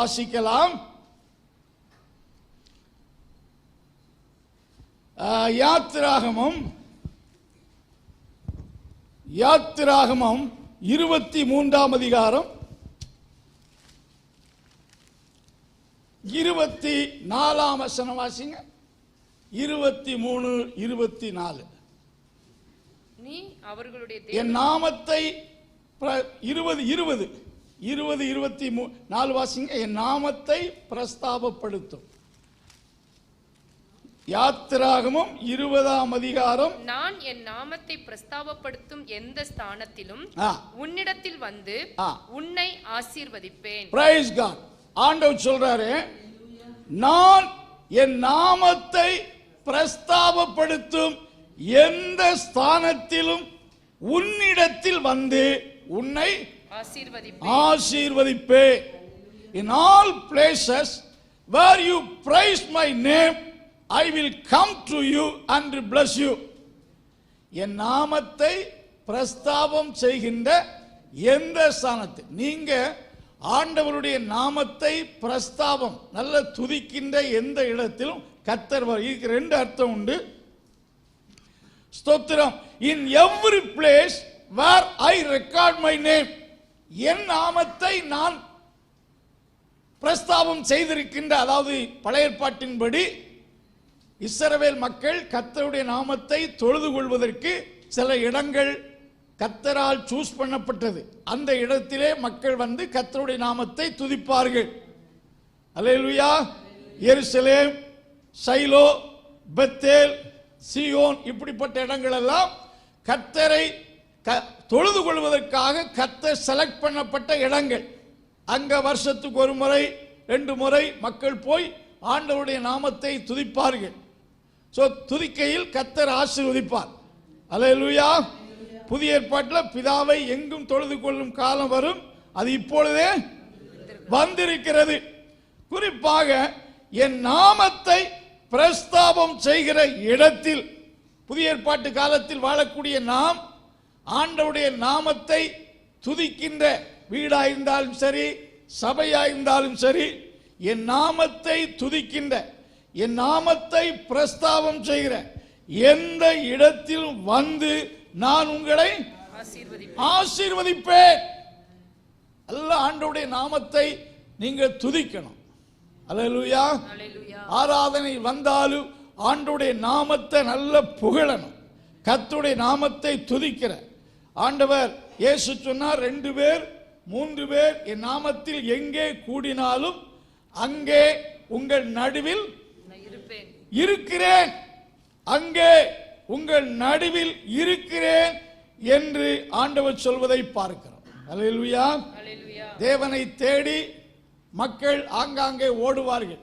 வாசிக்கலாம். யாத்திராகமம். யாத்திராகமம் இருபத்தி மூன்றாம் அதிகாரம். இருபத்தி நாலாம் வசனம் வாசிங்க. இருபத்தி மூணு இருபத்தி நாலு. நீ அவர்களுடைய என் நாமத்தை இருபது இருபது. இருபது இருபத்தி மூ நாலு வாசிங்க என் நாமத்தை பிரஸ்தாபப்படுத்தும். யாத்திராகமும் இருபதாம் அதிகாரம். நான் என் நாமத்தை பிரஸ்தாபப்படுத்தும் எந்த ஸ்தானத்திலும் உன்னிடத்தில் வந்து. உன்னை ஆசீர்வதிப்பேன். Praise God. ஆண்டவர் சொல்றாரு நான் என் நாமத்தை பிரஸ்தாபப்படுத்தும் எந்த ஸ்தானத்திலும் உன்னிடத்தில் வந்து உன்னை ஆசீர்வதிப்பே. In all places where you praise my name I will come to you and bless you என் நாமத்தை பிரஸ்தாபம் செய்கின்ற எந்த ஸ்தானத்தில்? நீங்க ஆண்டவருடைய நாமத்தை பிரஸ்தாபம் நல்ல துதிக்கின்ற எந்த இடத்திலும் கத்தர் இதுக்கு ரெண்டு அர்த்தம் உண்டு. ஸ்தோத்திரம். In every place where I record my name என் நாமத்தை நான் பிரஸ்தாபம் செய்திருக்கின்ற அதாவது பழைய ஏற்பாட்டின்படி இஸ்ரவேல் மக்கள் கத்தருடைய நாமத்தை தொழுது கொள்வதற்கு சில இடங்கள் கத்தரால் சூஸ் பண்ணப்பட்டது. அந்த இடத்திலே மக்கள் வந்து கத்தருடைய நாமத்தை துதிப்பார்கள். அலையலுயா எருசலேம் சைலோ பெத்தேல் சியோன் இப்படிப்பட்ட இடங்கள் எல்லாம் கர்த்தரை க- தொழுது கொள்வதற்காக கத்த செலக்ட் பண்ணப்பட்ட இடங்கள். அங்க வருஷத்துக்கு ஒரு முறை ரெண்டு முறை மக்கள் போய் ஆண்டவருடைய நாமத்தை துதிப்பார்கள். ஸோ துதிக்கையில் கத்தர் ஆசீர்வதிப்பார். அலையலுயா புதிய ஏற்பாட்டில் பிதாவை எங்கும் தொழுது கொள்ளும் காலம் வரும். அது இப்பொழுதே வந்திருக்கிறது. குறிப்பாக என் நாமத்தை பிரஸ்தாபம் செய்கிற இடத்தில் புதிய ஏற்பாட்டு காலத்தில் வாழக்கூடிய நாம் ஆண்டவருடைய நாமத்தை துதிக்கின்ற வீடாயிருந்தாலும் சரி சபையாயிருந்தாலும் சரி என் நாமத்தை துதிக்கின்ற என் நாமத்தை பிரஸ்தாபம் செய்கிற எந்த இடத்திலும் வந்து நான் உங்களை ஆசீர்வதிப்பேன். அல்ல ஆண்டவருடைய நாமத்தை நீங்க துதிக்கணும். அல்லேலூயா. ஆராதனை வந்தாலும் ஆண்டவருடைய நாமத்தை நல்ல புகழணும். கர்த்தருடைய நாமத்தை துதிக்கிற ஆண்டவர் இயேசு சொன்னார் ரெண்டு பேர் மூன்று பேர் என் நாமத்தில் எங்கே கூடினாலும் அங்கே உங்கள் நடுவில் இருக்கிறேன். அங்கே உங்கள் நடுவில் இருக்கிறேன் என்று ஆண்டவர் சொல்வதை பார்க்கிறோம். அல்லேலூயா தேவனை தேடி மக்கள் ஆங்காங்கே ஓடுவார்கள்.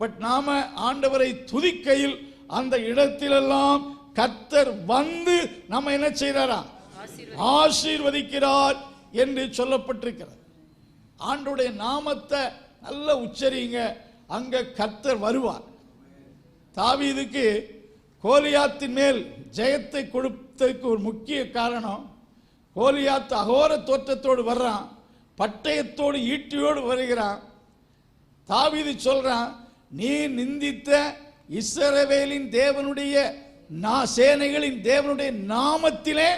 பட் நாம ஆண்டவரை துதிக்கையில் அந்த இடத்திலெல்லாம் கர்த்தர் வந்து நம்ம என்ன ஆசீர்வதி ஆசீர்வதிக்கிறார் என்று சொல்லப்பட்டிருக்கிறது. ஆண்டுடைய நாமத்தை நல்ல உச்சரிங்க அங்க கர்த்தர் வருவார். தாவீதுக்கு கோலியாத்தின் மேல் ஜெயத்தை கொடுத்ததுக்கு ஒரு முக்கிய காரணம் கோலியாத் அகோர தோற்றத்தோடு வர்றான் பட்டயத்தோடு ஈட்டியோடு வருகிறான். தாவீது சொல்றான் நீ நிந்தித்த இஸ்ரவேலின் தேவனுடைய நா சேனைகளின் தேவனுடைய நாமத்திலே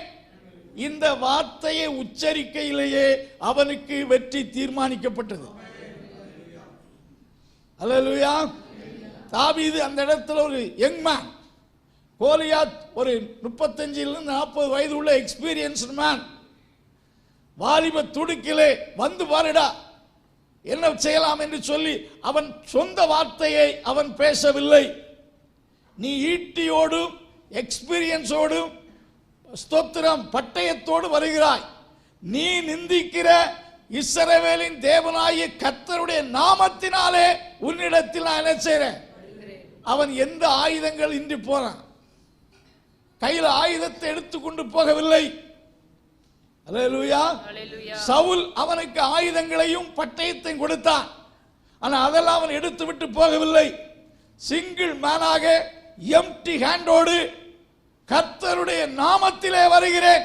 இந்த வார்த்தையை உச்சரிக்கையிலேயே அவனுக்கு வெற்றி தீர்மானிக்கப்பட்டது. அல்லேலூயா. தாபீது அந்த இடத்துல ஒரு யங் மேன் கோலியாத் ஒரு முப்பத்தஞ்சிலிருந்து நாற்பது வயது உள்ள எக்ஸ்பீரியன்ஸ்ட் மேன் வாலிப துடுக்கிலே வந்து பாருடா என்ன செய்யலாம் என்று சொல்லி அவன் சொந்த வார்த்தையை அவன் பேசவில்லை. நீ ஈட்டியோடும் எக்ஸ்பீரியன்ஸோடும் ஸ்தோத்திரம் பட்டயத்தோடு வருகிறாய். நீ நிந்திக்கிற இஸ்ரவேலின் தேவனாகிய கர்த்தருடைய நாமத்தினாலே உன்னிடத்தில் நான் என்ன செய்றேன்? அவன் எந்த ஆயுதங்கள் இன்றி போறான்? கையில் ஆயுதத்தை எடுத்துக்கொண்டு போகவில்லை. சவுல் அவனுக்கு ஆயுதங்களையும் பட்டயத்தையும் கொடுத்தான். ஆனா அதெல்லாம் அவன் எடுத்து விட்டு போகவில்லை. சிங்கிள் மேனாக எம்டி ஹேண்டோடு கர்த்தருடைய நாமத்திலே வருகிறேன்.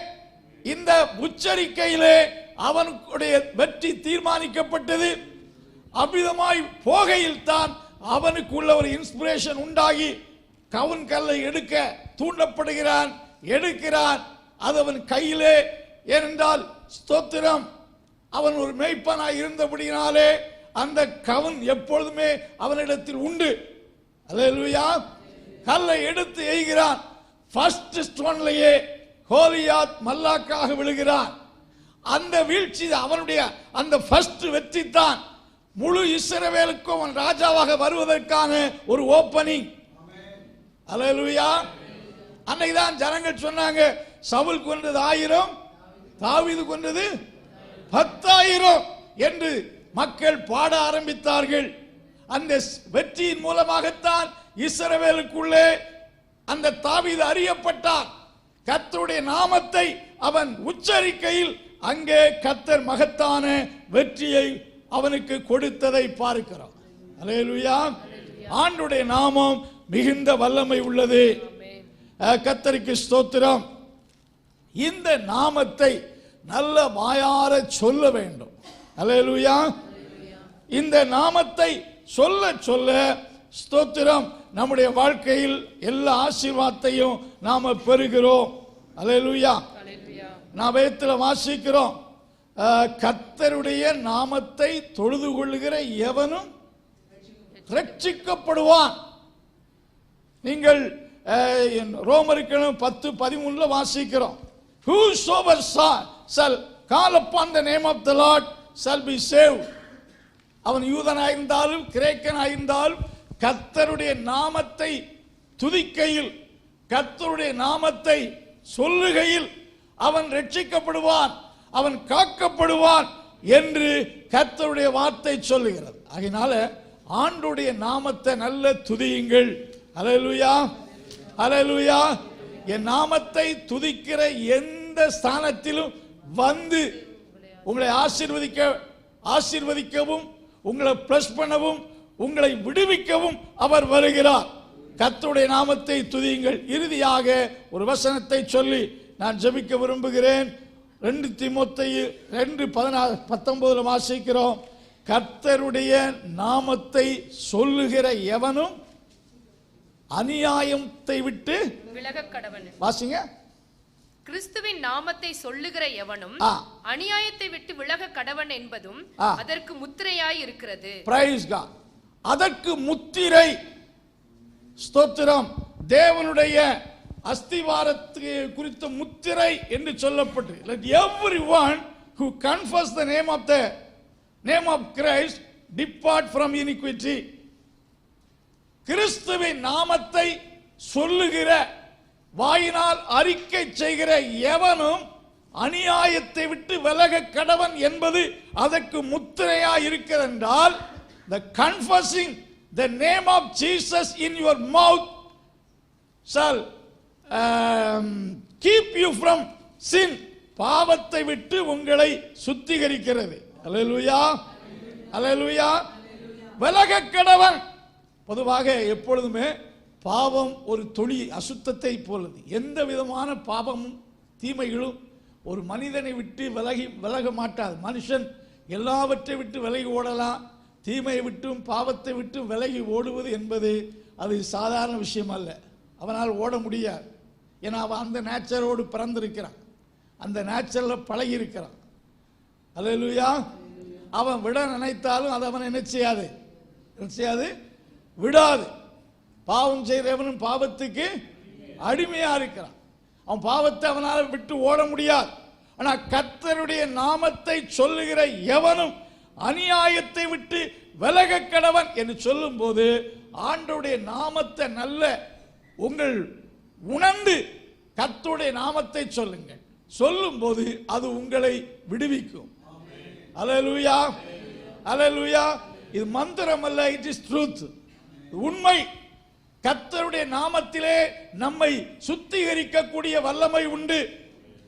இந்த உச்சரிக்கையிலே அவனுடைய வெற்றி தீர்மானிக்கப்பட்டது. அவ்விதமாய் போகையில் தான் அவனுக்குள்ள ஒரு இன்ஸ்பிரேஷன் உண்டாகி கவுன் கல்லை எடுக்க தூண்டப்படுகிறான் எடுக்கிறான். அது அவன் கையிலே. ஏனென்றால் ஸ்தோத்திரம். அவன் ஒரு மெய்ப்பனாய் இருந்தபடியினாலே அந்த கவன் எப்பொழுதுமே அவனிடத்தில் உண்டு. அல்லேலூயா. கல்லை எடுத்து எய்கிறான். ஃபர்ஸ்ட் ஸ்டோன்லயே கோலியாத் மல்லாக்காக விழுகிறான். அந்த வீழ்ச்சி அவனுடைய அந்த ஃபர்ஸ்ட் வெற்றி தான். முழு இஸ்ரவேலுக்கும் அவன் ராஜாவாக வருவதற்கான ஒரு ஓப்பனிங் அலலுயா அன்னைக்கு தான் ஜனங்கள் சொன்னாங்க சவுல் கொன்றது ஆயிரம் தாவிது கொன்றது பத்தாயிரம் என்று மக்கள் பாட ஆரம்பித்தார்கள். அந்த வெற்றியின் மூலமாகத்தான் இஸ்ரவேலுக்குள்ளே அந்த தாவீது அறியப்பட்டான் கத்தருடைய நாமத்தை அவன் உச்சரிக்கையில் அங்கே கத்தர் மகத்தான வெற்றியை அவனுக்கு கொடுத்ததை பார்க்கிறோம். அலையலுயா ஆண்டுடைய நாமம் மிகுந்த வல்லமை உள்ளது. கத்தருக்கு ஸ்தோத்திரம். இந்த நாமத்தை நல்ல வாயார சொல்ல வேண்டும். அலையலுயா இந்த நாமத்தை சொல்ல சொல்ல ஸ்தோத்திரம். நம்முடைய வாழ்க்கையில் எல்லா ஆசீர்வாதத்தையும் நாம பெறுகிறோம். ஹalleluya நான் வேதத்தில் வாசிக்கிறோம். அஹ், கர்த்தருடைய நாமத்தை தொழுது கொள்ளுகிற எவனும் ரட்சிக்கப்படுவான். நீங்கள் ரோமருக்கணும் பத்து பதிமூணுல வாசிக்கிறோம். Whosoever shall call upon the name of the Lord shall be save அவன் யூதனாயிருந்தாலும் கிரேக்கனாயிருந்தாலும் கர்த்தருடைய நாமத்தை துதிக்கையில் கத்தருடைய நாமத்தை சொல்லுகையில் அவன் ரட்சிக்கப்படுவான் அவன் காக்கப்படுவான் என்று கர்த்தருடைய வார்த்தை சொல்லுகிறது. அதனால ஆண்டுடைய நாமத்தை நல்ல துதியுங்கள். அலலுயா அலலுயா என் நாமத்தை துதிக்கிற எந்த ஸ்தானத்திலும் வந்து உங்களை ஆசீர்வதிக்க ஆசீர்வதிக்கவும் உங்களை ப்ளஸ் பண்ணவும் உங்களை விடுவிக்கவும் அவர் வருகிறார். கர்த்தருடைய நாமத்தை துதியுங்கள். இறுதியாக ஒரு வசனத்தை சொல்லி நான் ஜெபிக்க விரும்புகிறேன். ரெண்டு திமுத்தையு ரெண்டு பதினாறு பத்தொன்பதுல வாசிக்கிறோம். கர்த்தருடைய நாமத்தை சொல்லுகிற எவனும் அநியாயத்தை விட்டு விலக கடவன் வாசிங்க. கிறிஸ்துவின் நாமத்தை சொல்லுகிற எவனும். அநியாயத்தை விட்டு விலக கடவன் என்பதும். அதற்கு முத்திரையாய் இருக்கிறது. பிரைஸ் காட் அதற்கு முத்திரை. ஸ்தோத்திரம். தேவனுடைய அஸ்திவாரத்துக்கு குறித்த முத்திரை என்று சொல்லப்பட்டு every one who confess the name of the name of Christ depart from iniquity கிறிஸ்துவின் நாமத்தை சொல்லுகிற வாயினால் அறிக்கை செய்கிற எவனும் அநியாயத்தை விட்டு விலக கடவன் என்பது அதற்கு முத்திரையா இருக்கிறதென்றால் the confessing the name of Jesus in your mouth shall um, keep you from sin. பாவத்தை விட்டு உங்களை சுத்திகரிக்கிறது. அலலுயா அலலுயா விலக கடவன் பொதுவாக எப்பொழுதுமே பாவம் ஒரு தொழி அசுத்தத்தை போலது. எந்த விதமான பாவமும் தீமைகளும் ஒரு மனிதனை விட்டு விலகி விலக மாட்டாது. மனுஷன் எல்லாவற்றை விட்டு விலகி ஓடலாம். தீமையை விட்டும் பாவத்தை விட்டும் விலகி ஓடுவது என்பது அது சாதாரண விஷயம் அல்ல. அவனால் ஓட முடியாது. ஏன்னா அவன் அந்த நேச்சரோடு பிறந்திருக்கிறான். அந்த நேச்சரில் பழகி இருக்கிறான் இல்லையா அவன் விட நினைத்தாலும் அது அவன் என்ன செய்யாது? என்ன செய்யாது? விடாது. பாவம் செய்கிறவனும் பாவத்துக்கு அடிமையாக இருக்கிறான். அவன் பாவத்தை அவனால் விட்டு ஓட முடியாது. ஆனால் கர்த்தருடைய நாமத்தை சொல்லுகிற எவனும் அநியாயத்தை விட்டு விலக கடவன் என்று சொல்லும்போது ஆண்டோடைய நாமத்தை நல்ல உங்கள் உணர்ந்து கத்துடைய நாமத்தை சொல்லுங்கள். சொல்லும்போது அது உங்களை விடுவிக்கும். அலலுயா அலலுயா இது மந்திரம் அல்ல இட் இஸ் ட்ரூத் உண்மை. கத்தருடைய நாமத்திலே நம்மை சுத்திகரிக்கக்கூடிய வல்லமை உண்டு.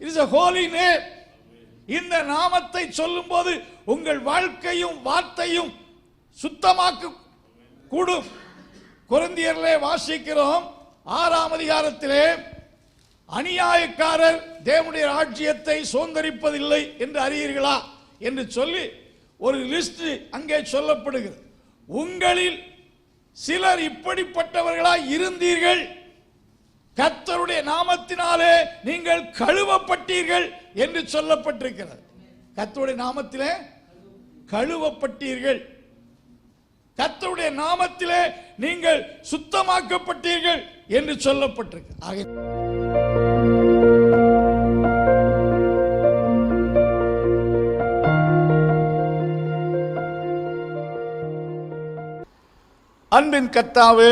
இட் இஸ் அ holy இந்த நாமத்தை சொல்லும்போது உங்கள் வாழ்க்கையும் வார்த்தையும் சுத்தமாக்க கூடும். குழந்தையர்களே வாசிக்கிறோம். ஆறாம் அதிகாரத்திலே அநியாயக்காரர் தேவனுடைய ராஜ்யத்தை சுதந்திரிப்பதில்லை என்று அறியீர்களா என்று சொல்லி ஒரு லிஸ்ட் அங்கே சொல்லப்படுகிறது. உங்களில் சிலர் இப்படிப்பட்டவர்களாய் இருந்தீர்கள். கத்தருடைய நாமத்தினாலே நீங்கள் கழுவப்பட்டீர்கள் என்று சொல்லப்பட்டிருக்கிறது. கத்தருடைய நாமத்திலே கழுவப்பட்டீர்கள். கத்தருடைய நாமத்திலே நீங்கள் சுத்தமாக்கப்பட்டீர்கள் என்று சொல்லப்பட்டிருக்கு. ஆக அன்பின் கத்தாவே